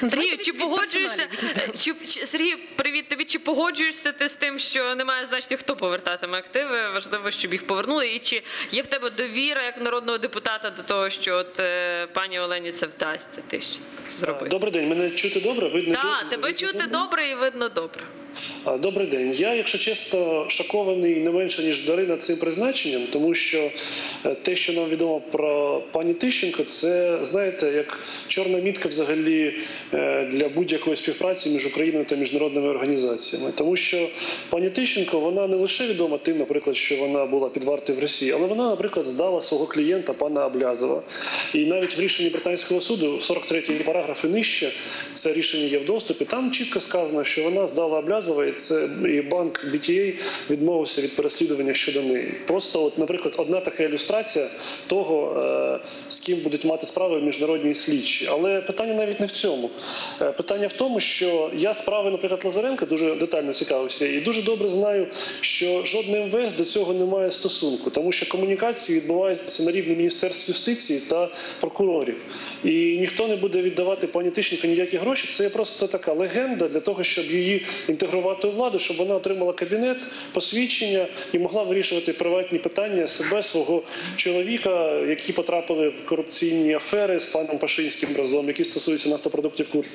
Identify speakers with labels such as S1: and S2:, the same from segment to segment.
S1: Сергію, чи погоджуєшся? Чи, чи Сергію, привіт тобі. Чи погоджуєшся ти з тим, що немає значення, хто повертатиме активи? Важливо, щоб їх повернули. І чи є в тебе довіра як народного депутата до того, що от е, пані Олені це вдасться Ти що зробити?
S2: Добрий день. Мене чути добре? Видно
S1: Так,
S2: чутно?
S1: тебе чути
S2: добре
S1: і видно добре.
S2: Добрий день. Я, якщо чесно, шокований не менше ніж Дарина цим призначенням, тому що е, те, що нам відомо про пані Тищенко, це знаєте, як чорна мітка взагалі е, для будь-якої співпраці між Україною та міжнародними організаціями. Тому що пані Тищенко вона не лише відома тим, наприклад, що вона була під вартою в Росії, але вона, наприклад, здала свого клієнта пана Аблязова. І навіть в рішенні британського суду, 43 параграф і нижче, це рішення є в доступі. Там чітко сказано, що вона здала Аблязова, і це і банк BTA відмовився від переслідування щодо неї. Просто, от, наприклад, одна така ілюстрація того, е, з ким будуть мати справи міжнародні слідчі. Але питання навіть не в цьому. Е, Питання в тому, що я справи, наприклад, Лазаренка дуже детально цікавився і дуже добре знаю, що жодне МВС до цього не має стосунку, тому що комунікації відбуваються на рівні Міністерств юстиції та прокурорів. І ніхто не буде віддавати пані Тищенко ніякі гроші. Це просто така легенда для того, щоб її інтегрувати у владу, щоб вона отримала кабінет, посвідчення і могла вирішувати приватні питання себе, свого чоловіка, які потрапили в корупційні афери з паном Пашинським разом, які стосуються нафтопродуктів Курс.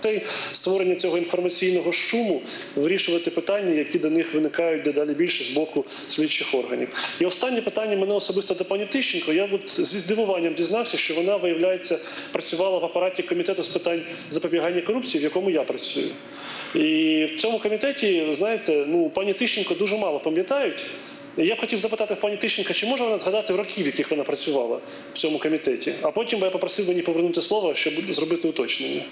S2: Цей створення цього інформаційного шуму вирішувати питання, які до них виникають дедалі більше з боку слідчих органів. І останнє питання мене особисто до пані Тищенко. Я зі здивуванням дізнався, що вона, виявляється, працювала в апараті комітету з питань запобігання корупції, в якому я працюю. І в цьому комітеті, знаєте, ну пані Тищенко дуже мало пам'ятають. Я б хотів запитати в пані Тищенка, чи може вона згадати років, в яких вона працювала в цьому комітеті? А потім би я попросив мені повернути слово, щоб зробити уточнення.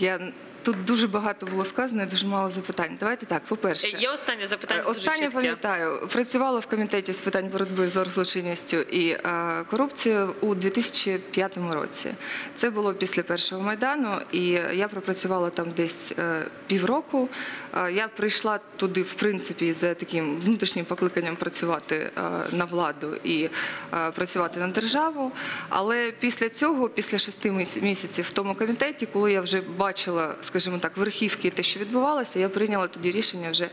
S3: Я тут дуже багато було сказано, і дуже мало запитань. Давайте так. По-перше,
S1: Є останнє запитання.
S3: Е, Останнє пам'ятаю, працювала в комітеті з питань боротьби з оргзлочинністю і е, корупцією у 2005 році. Це було після першого майдану, і я пропрацювала там десь е, півроку. Е, я прийшла туди, в принципі, за таким внутрішнім покликанням працювати е, на владу і е, працювати на державу. Але після цього, після шести місяців в тому комітеті, коли я вже бачила, скажімо так, верхівки те, що відбувалося, я прийняла тоді рішення вже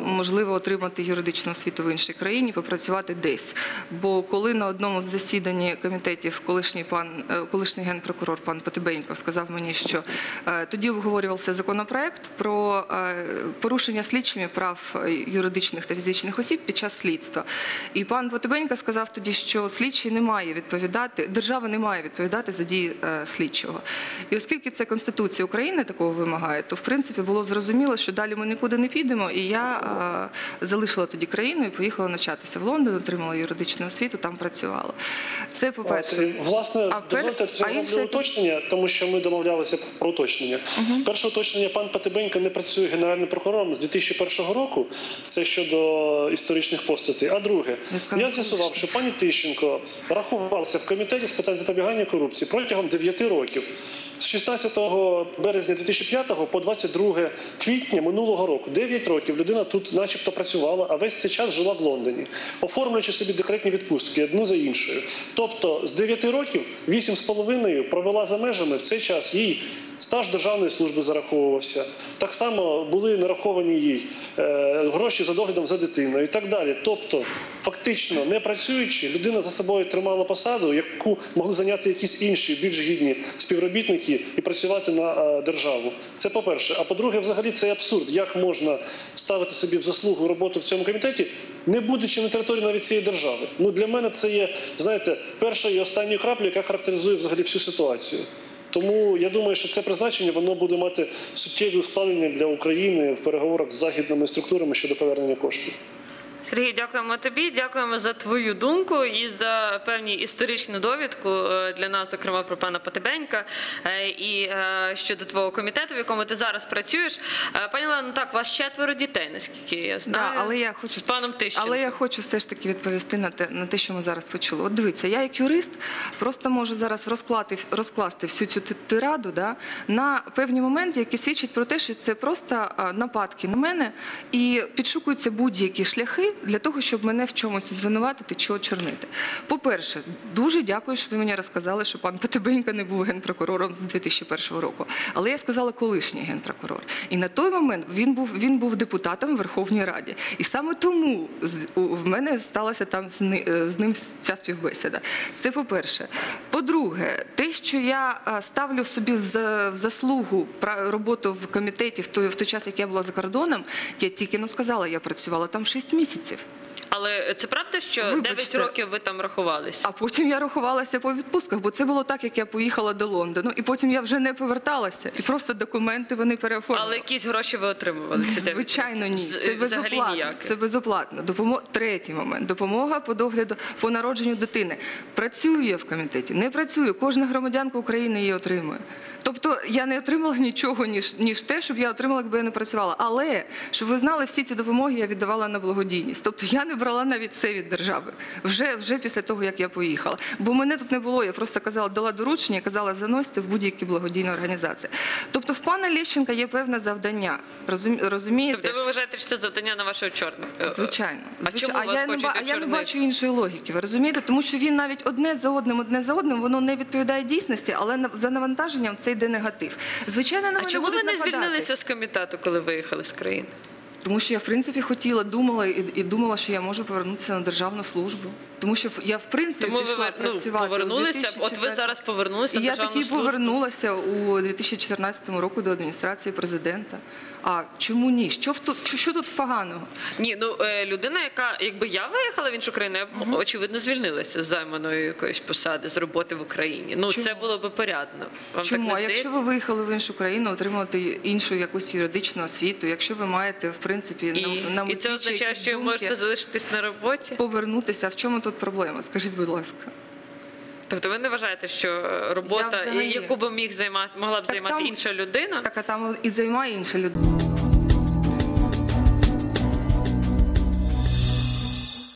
S3: можливо отримати юридичну освіту в іншій країні, попрацювати десь. Бо коли на одному з засідань комітетів колишній пан, е, колишній генпрокурор пан Потибеньков сказав мені, що е, тоді обговорювався законопроект про е, порушення слідчими прав юридичних та фізичних осіб під час слідства. І пан Потибенько сказав тоді, що слідчий не має відповідати, держава не має відповідати за дії слідчого. І оскільки це Конституція України такого вимагає, то в принципі було зрозуміло, що далі ми нікуди не підемо. І я е, залишила тоді країну і поїхала навчатися в Лондон, отримала юридичну освіту, там працювала. Це по-перше.
S2: Власне,
S3: А пер-
S2: дозвольте це
S3: а
S2: зроблю
S3: інше-
S2: уточнення, тому що ми домовлялися про уточнення. Перше уточнення, пан Патибенько не працює генеральним прокурором з 2001 року. Це щодо історичних постатей. А друге,
S3: Я
S2: я з'ясував, що пані Тищенко рахувалася в комітеті з питань запобігання корупції протягом 9 років. З 16 березня 2005 по 22 квітня минулого року. 9 років людина тут начебто працювала, а весь цей час жила в Лондоні, оформлюючи собі декретні відпустки одну за іншою. Тобто з 9 років 8,5 провела за межами в цей час їй стаж державної служби зараховувався. Так само були нараховані їй е, гроші за доглядом за дитиною і так далі. Тобто, фактично, не працюючи, людина за собою тримала посаду, яку могли зайняти якісь інші більш гідні співробітники і працювати на е, державу. Це по-перше. А по-друге, взагалі це абсурд. Як можна ставити собі в заслугу роботу в цьому комітеті, не будучи на території навіть цієї держави? Ну для мене це є, знаєте, першою і останньою краплею, яка характеризує взагалі всю ситуацію. Тому я думаю, що це призначення воно буде мати суттєві ускладнення для України в переговорах з західними структурами щодо повернення коштів.
S1: Сергій, дякуємо тобі. Дякуємо за твою думку і за певні історичну довідку е, для нас, зокрема про пана Потебенька, е, і е, щодо твого комітету, в якому ти зараз працюєш. Пані Олено, ну так, у вас четверо дітей, наскільки я знаю.
S3: Да, але я хочу
S1: з паном Тищенком.
S3: Але я хочу все ж таки відповісти на те, на те, що ми зараз почули. От дивіться, я як юрист просто можу зараз розклати, розкласти всю цю тираду да, на певні моменти, які свідчать про те, що це просто нападки на мене і підшукуються будь-які шляхи для того, щоб мене в чомусь звинуватити чи очернити. По-перше, дуже дякую, що ви мені розказали, що пан Потебенько не був генпрокурором з 2001 року. Але я сказала колишній генпрокурор. І на той момент він був він був депутатом в Верховній Раді. І саме тому в мене сталася там е, з ним ця співбесіда. Це по-перше. По-друге, те, що я е, ставлю собі в заслугу роботу в комітеті в той, в той час, як я була за кордоном, я тільки ну, сказала, я працювала там 6 місяців.
S1: Але це правда, що
S3: Вибачте.
S1: 9 років ви там рахувалися?
S3: А потім я рахувалася по відпустках, бо це було так, як я поїхала до Лондону, і потім я вже не поверталася. І просто документи вони переоформили.
S1: Але якісь гроші ви отримували? 9
S3: Звичайно, ні. Це безоплатно. Це безоплатно. Допомо... Третій момент. Допомога по догляду по народженню дитини. Працюю я в комітеті, не працюю. Кожна громадянка України її отримує. Тобто я не отримала нічого, ніж, ніж те, щоб я отримала, якби я не працювала. Але щоб ви знали, всі ці допомоги я віддавала на благодійність. Тобто я не брала навіть це від держави вже, вже після того, як я поїхала. Бо мене тут не було. Я просто казала, дала доручення, казала, заносьте в будь-які благодійні організації. Тобто в пана Лещенка є певне завдання. Розумієте?
S1: Тобто ви вважаєте, що це завдання на вашого чорного?
S3: Звичайно,
S1: А
S3: звичайно.
S1: чому вас
S3: я, не, а я не бачу іншої логіки. Ви розумієте? Тому що він навіть одне за одним, одне за одним, воно не відповідає дійсності, але за навантаженням це йде негатив. Звичайно, на
S1: А чому ви не
S3: нападати.
S1: звільнилися з комітету, коли виїхали з країни?
S3: Тому що я в принципі хотіла, думала і, і думала, що я можу повернутися на державну службу. Тому що я в принципі
S1: Тому ви
S3: пішла
S1: ну,
S3: працювати
S1: повернулися. От ви зараз повернулися
S3: І я таки
S1: службу.
S3: повернулася у 2014 року до адміністрації президента. А чому ні? Що в тут що, тут поганого?
S1: Ні, ну е, людина, яка якби я виїхала в іншу країну, я б очевидно звільнилася з займаної якоїсь посади з роботи в Україні. Ну це було би порядно. Вам
S3: Чому?
S1: так
S3: А якщо ви виїхали в іншу країну, отримувати іншу якусь юридичну освіту, якщо ви маєте в принципі
S1: і,
S3: на, на
S1: і це означає, що ви можете залишитись на роботі.
S3: повернутися. В чому тут проблема? Скажіть, будь ласка.
S1: Тобто ви не вважаєте, що е, робота,
S3: взагалі-
S1: яку би міг займати, могла б
S3: Так
S1: займати
S3: там-
S1: інша людина?
S3: Так, а там і займає інша людина.